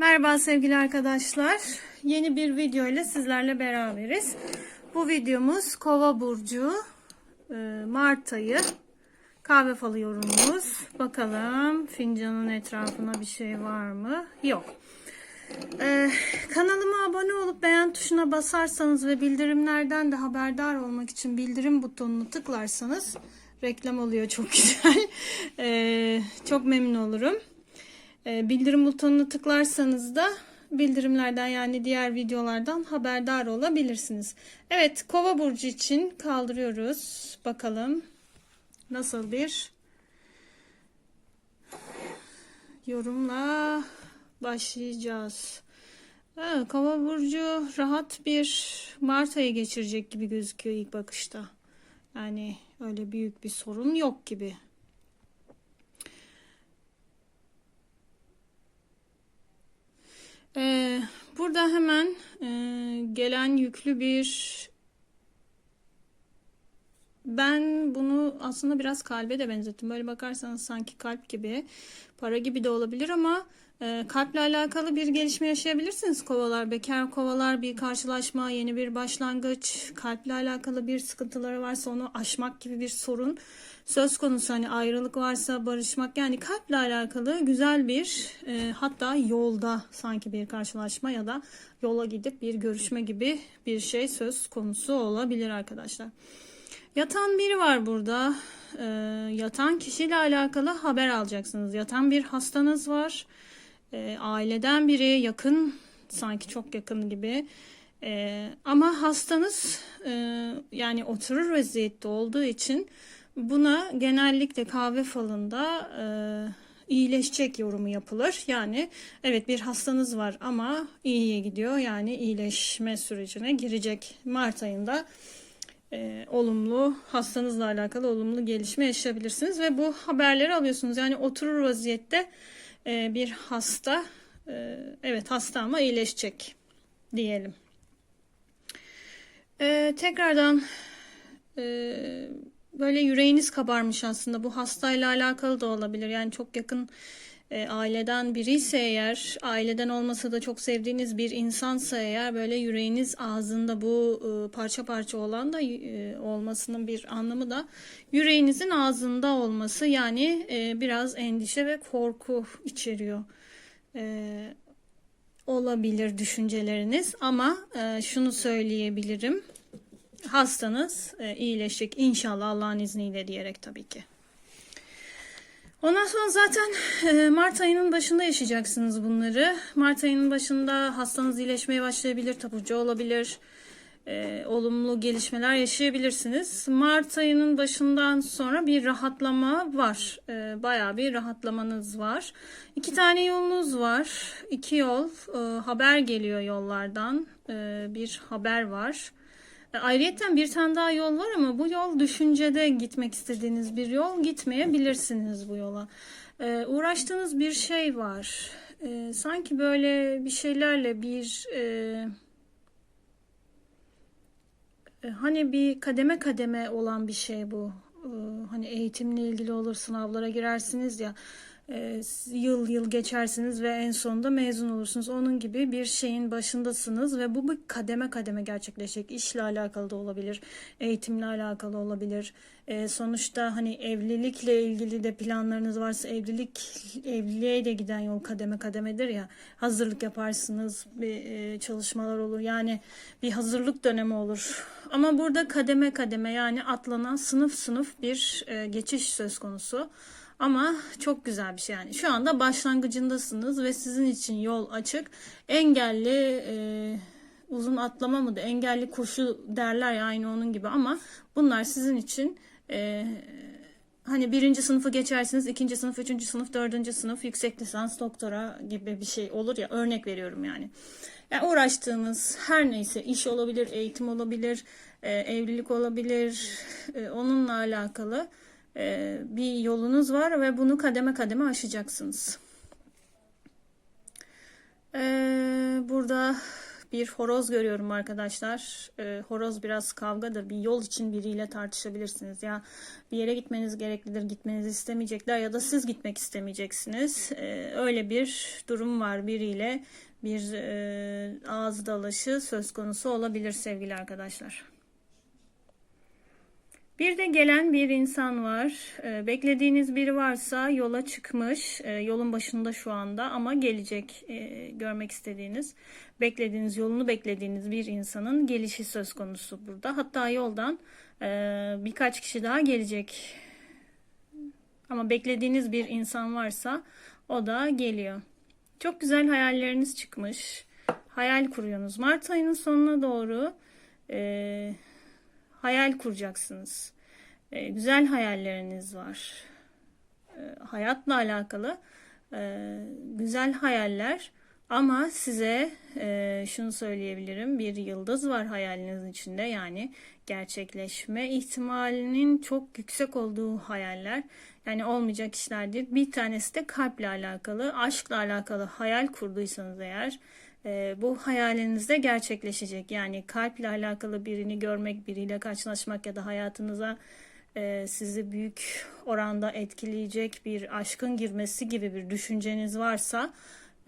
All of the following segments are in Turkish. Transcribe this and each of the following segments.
Merhaba sevgili arkadaşlar. Yeni bir video ile sizlerle beraberiz. Bu videomuz Kova burcu e, Mart ayı kahve falı yorumumuz. Bakalım fincanın etrafına bir şey var mı? Yok. Ee, kanalıma abone olup beğen tuşuna basarsanız ve bildirimlerden de haberdar olmak için bildirim butonunu tıklarsanız reklam oluyor çok güzel. Ee, çok memnun olurum. Ee, bildirim butonunu tıklarsanız da bildirimlerden yani diğer videolardan haberdar olabilirsiniz. Evet kova burcu için kaldırıyoruz. Bakalım nasıl bir yorumla başlayacağız. Ha, Kova burcu rahat bir Mart ayı geçirecek gibi gözüküyor ilk bakışta. Yani öyle büyük bir sorun yok gibi. Ee, burada hemen e, gelen yüklü bir ben bunu aslında biraz kalbe de benzettim. Böyle bakarsanız sanki kalp gibi, para gibi de olabilir ama e, kalple alakalı bir gelişme yaşayabilirsiniz kovalar. Bekar kovalar bir karşılaşma, yeni bir başlangıç, kalple alakalı bir sıkıntıları varsa onu aşmak gibi bir sorun söz konusu. Hani ayrılık varsa barışmak yani kalple alakalı güzel bir e, hatta yolda sanki bir karşılaşma ya da yola gidip bir görüşme gibi bir şey söz konusu olabilir arkadaşlar. Yatan biri var burada. Ee, yatan kişiyle alakalı haber alacaksınız. Yatan bir hastanız var. Ee, aileden biri yakın sanki çok yakın gibi. Ee, ama hastanız e, yani oturur vaziyette olduğu için buna genellikle kahve falında e, iyileşecek yorumu yapılır. Yani evet bir hastanız var ama iyiye gidiyor. Yani iyileşme sürecine girecek Mart ayında e, olumlu hastanızla alakalı olumlu gelişme yaşayabilirsiniz ve bu haberleri alıyorsunuz. Yani oturur vaziyette e, bir hasta e, evet hasta ama iyileşecek diyelim. E, tekrardan böyle yüreğiniz kabarmış aslında bu hastayla alakalı da olabilir. Yani çok yakın e, aileden biri ise eğer, aileden olmasa da çok sevdiğiniz bir insansa eğer böyle yüreğiniz ağzında bu e, parça parça olan da e, olmasının bir anlamı da yüreğinizin ağzında olması yani e, biraz endişe ve korku içeriyor. E, olabilir düşünceleriniz ama e, şunu söyleyebilirim. Hastanız e, iyileşecek inşallah Allah'ın izniyle diyerek tabii ki. Ondan sonra zaten e, Mart ayının başında yaşayacaksınız bunları. Mart ayının başında hastanız iyileşmeye başlayabilir, taburcu olabilir. E, olumlu gelişmeler yaşayabilirsiniz. Mart ayının başından sonra bir rahatlama var. E, bayağı bir rahatlamanız var. İki tane yolunuz var. İki yol. E, haber geliyor yollardan. E, bir haber var. E, Ayrıyeten bir tane daha yol var ama bu yol düşüncede gitmek istediğiniz bir yol. Gitmeyebilirsiniz bu yola. Ee, uğraştığınız bir şey var. Ee, sanki böyle bir şeylerle bir e, e, hani bir kademe kademe olan bir şey bu. Ee, hani eğitimle ilgili olur sınavlara girersiniz ya e, yıl yıl geçersiniz ve en sonunda mezun olursunuz. Onun gibi bir şeyin başındasınız ve bu bir kademe kademe gerçekleşecek. İşle alakalı da olabilir, eğitimle alakalı olabilir. E, sonuçta hani evlilikle ilgili de planlarınız varsa evlilik evliliğe de giden yol kademe kademedir ya. Hazırlık yaparsınız, bir e, çalışmalar olur. Yani bir hazırlık dönemi olur. Ama burada kademe kademe yani atlanan sınıf sınıf bir geçiş söz konusu. Ama çok güzel bir şey yani. Şu anda başlangıcındasınız ve sizin için yol açık. Engelli e, uzun atlama mı da engelli koşu derler ya aynı onun gibi ama bunlar sizin için e, hani birinci sınıfı geçersiniz, ikinci sınıf, üçüncü sınıf, dördüncü sınıf, yüksek lisans, doktora gibi bir şey olur ya örnek veriyorum yani. Yani uğraştığınız her neyse iş olabilir, eğitim olabilir, e, evlilik olabilir, e, onunla alakalı bir yolunuz var ve bunu kademe kademe aşacaksınız. E, burada bir horoz görüyorum arkadaşlar. Ee, horoz biraz kavgadır. Bir yol için biriyle tartışabilirsiniz. Ya bir yere gitmeniz gereklidir. Gitmenizi istemeyecekler ya da siz gitmek istemeyeceksiniz. Öyle bir durum var biriyle bir e, ağız dalaşı söz konusu olabilir sevgili arkadaşlar. Bir de gelen bir insan var. Ee, beklediğiniz biri varsa yola çıkmış. Ee, yolun başında şu anda ama gelecek e, görmek istediğiniz, beklediğiniz, yolunu beklediğiniz bir insanın gelişi söz konusu burada. Hatta yoldan e, birkaç kişi daha gelecek. Ama beklediğiniz bir insan varsa o da geliyor. Çok güzel hayalleriniz çıkmış. Hayal kuruyorsunuz. Mart ayının sonuna doğru e, hayal kuracaksınız. E, güzel hayalleriniz var. E, hayatla alakalı e, güzel hayaller ama size e, şunu söyleyebilirim. Bir yıldız var hayalinizin içinde. Yani gerçekleşme ihtimalinin çok yüksek olduğu hayaller. Yani olmayacak işler değil. Bir tanesi de kalple alakalı, aşkla alakalı hayal kurduysanız eğer e, bu hayalinizde gerçekleşecek. Yani kalple alakalı birini görmek, biriyle karşılaşmak ya da hayatınıza e, sizi büyük oranda etkileyecek bir aşkın girmesi gibi bir düşünceniz varsa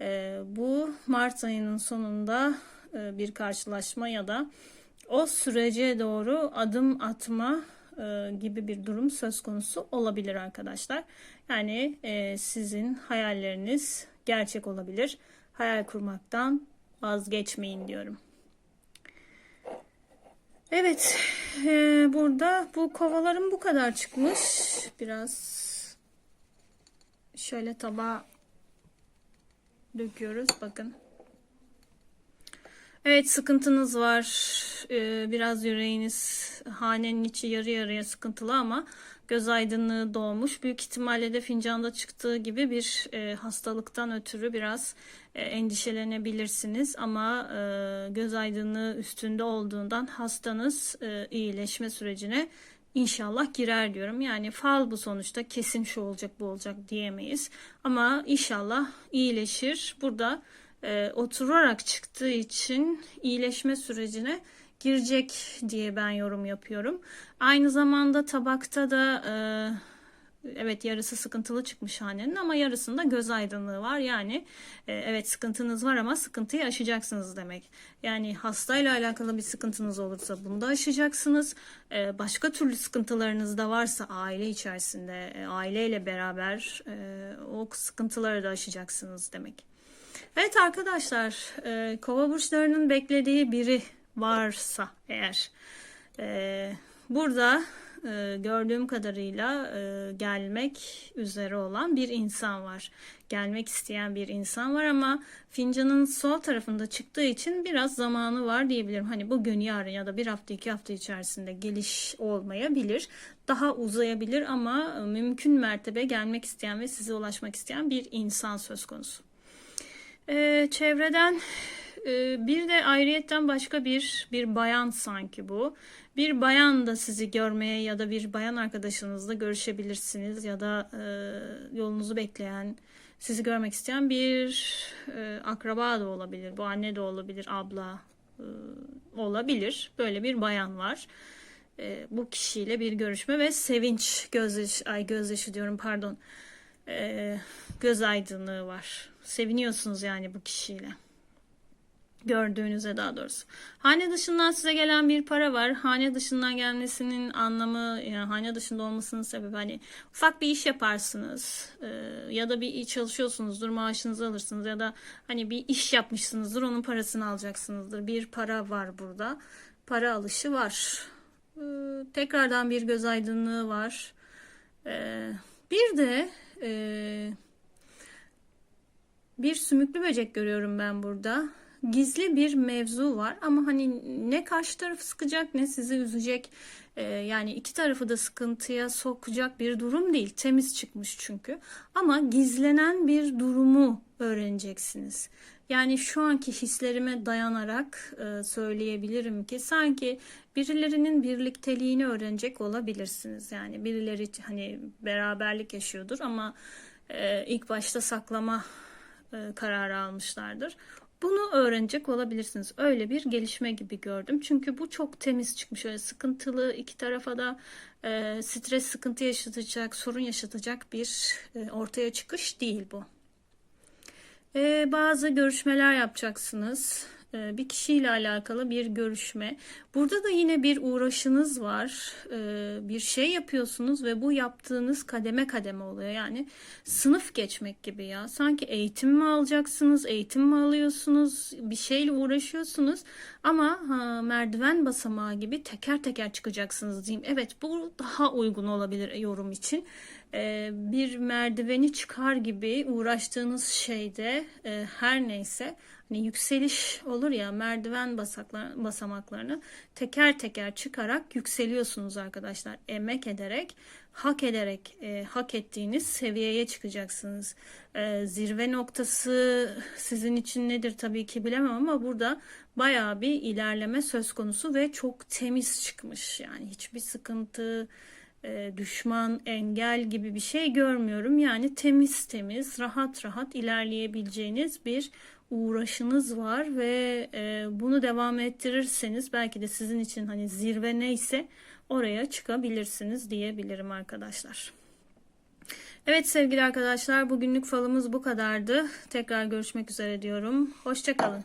e, bu Mart ayının sonunda bir karşılaşma ya da o sürece doğru adım atma gibi bir durum söz konusu olabilir arkadaşlar. Yani sizin hayalleriniz gerçek olabilir. Hayal kurmaktan vazgeçmeyin diyorum. Evet, e, burada bu kovalarım bu kadar çıkmış. Biraz şöyle tabağa döküyoruz. Bakın. Evet sıkıntınız var. Ee, biraz yüreğiniz hanenin içi yarı yarıya sıkıntılı ama göz aydınlığı doğmuş. Büyük ihtimalle de fincanda çıktığı gibi bir e, hastalıktan ötürü biraz e, endişelenebilirsiniz. Ama e, göz aydınlığı üstünde olduğundan hastanız iyileşme sürecine inşallah girer diyorum. Yani fal bu sonuçta kesin şu olacak bu olacak diyemeyiz. Ama inşallah iyileşir. Burada e, oturarak çıktığı için iyileşme sürecine girecek diye ben yorum yapıyorum. Aynı zamanda tabakta da e, evet yarısı sıkıntılı çıkmış hanenin ama yarısında göz aydınlığı var. Yani e, evet sıkıntınız var ama sıkıntıyı aşacaksınız demek. Yani hastayla alakalı bir sıkıntınız olursa bunu da aşacaksınız. E, başka türlü sıkıntılarınız da varsa aile içerisinde, e, aileyle beraber e, o sıkıntıları da aşacaksınız demek. Evet arkadaşlar, e, kova burçlarının beklediği biri varsa eğer e, burada e, gördüğüm kadarıyla e, gelmek üzere olan bir insan var. Gelmek isteyen bir insan var ama fincanın sol tarafında çıktığı için biraz zamanı var diyebilirim. Hani bugün yarın ya da bir hafta iki hafta içerisinde geliş olmayabilir. Daha uzayabilir ama mümkün mertebe gelmek isteyen ve size ulaşmak isteyen bir insan söz konusu. Ee, çevreden e, bir de ayrıyetten başka bir bir bayan sanki bu. Bir bayan da sizi görmeye ya da bir bayan arkadaşınızla görüşebilirsiniz ya da e, yolunuzu bekleyen, sizi görmek isteyen bir e, akraba da olabilir. Bu anne de olabilir, abla e, olabilir. Böyle bir bayan var. E, bu kişiyle bir görüşme ve sevinç gözyaşı, ay gözyaşı diyorum pardon. E, göz aydınlığı var. Seviniyorsunuz yani bu kişiyle. Gördüğünüze daha doğrusu. Hane dışından size gelen bir para var. Hane dışından gelmesinin anlamı, yani hane dışında olmasının sebebi hani ufak bir iş yaparsınız e, ya da bir çalışıyorsunuzdur, maaşınızı alırsınız ya da hani bir iş yapmışsınızdır, onun parasını alacaksınızdır. Bir para var burada. Para alışı var. E, tekrardan bir göz aydınlığı var. E, bir de e, bir sümüklü böcek görüyorum ben burada. Gizli bir mevzu var ama hani ne karşı tarafı sıkacak ne sizi üzecek. Ee, yani iki tarafı da sıkıntıya sokacak bir durum değil. Temiz çıkmış çünkü. Ama gizlenen bir durumu öğreneceksiniz. Yani şu anki hislerime dayanarak e, söyleyebilirim ki sanki birilerinin birlikteliğini öğrenecek olabilirsiniz. Yani birileri hani beraberlik yaşıyordur ama e, ilk başta saklama e, kararı almışlardır. Bunu öğrenecek olabilirsiniz. Öyle bir gelişme gibi gördüm. Çünkü bu çok temiz çıkmış. Öyle sıkıntılı iki tarafa da e, stres sıkıntı yaşatacak, sorun yaşatacak bir e, ortaya çıkış değil bu. E, bazı görüşmeler yapacaksınız. E, bir kişiyle alakalı bir görüşme. Burada da yine bir uğraşınız var. E, bir şey yapıyorsunuz ve bu yaptığınız kademe kademe oluyor. Yani sınıf geçmek gibi ya. Sanki eğitim mi alacaksınız, eğitim mi alıyorsunuz, bir şeyle uğraşıyorsunuz ama ha, merdiven basamağı gibi teker teker çıkacaksınız diyeyim. Evet bu daha uygun olabilir yorum için. Bir merdiveni çıkar gibi uğraştığınız şeyde her neyse hani yükseliş olur ya merdiven basaklar, basamaklarını teker teker çıkarak yükseliyorsunuz arkadaşlar. Emek ederek, hak ederek hak ettiğiniz seviyeye çıkacaksınız. Zirve noktası sizin için nedir tabii ki bilemem ama burada bayağı bir ilerleme söz konusu ve çok temiz çıkmış. Yani hiçbir sıkıntı, e, düşman, engel gibi bir şey görmüyorum. Yani temiz temiz, rahat rahat ilerleyebileceğiniz bir uğraşınız var ve e, bunu devam ettirirseniz belki de sizin için hani zirve neyse oraya çıkabilirsiniz diyebilirim arkadaşlar. Evet sevgili arkadaşlar bugünlük falımız bu kadardı. Tekrar görüşmek üzere diyorum. Hoşçakalın.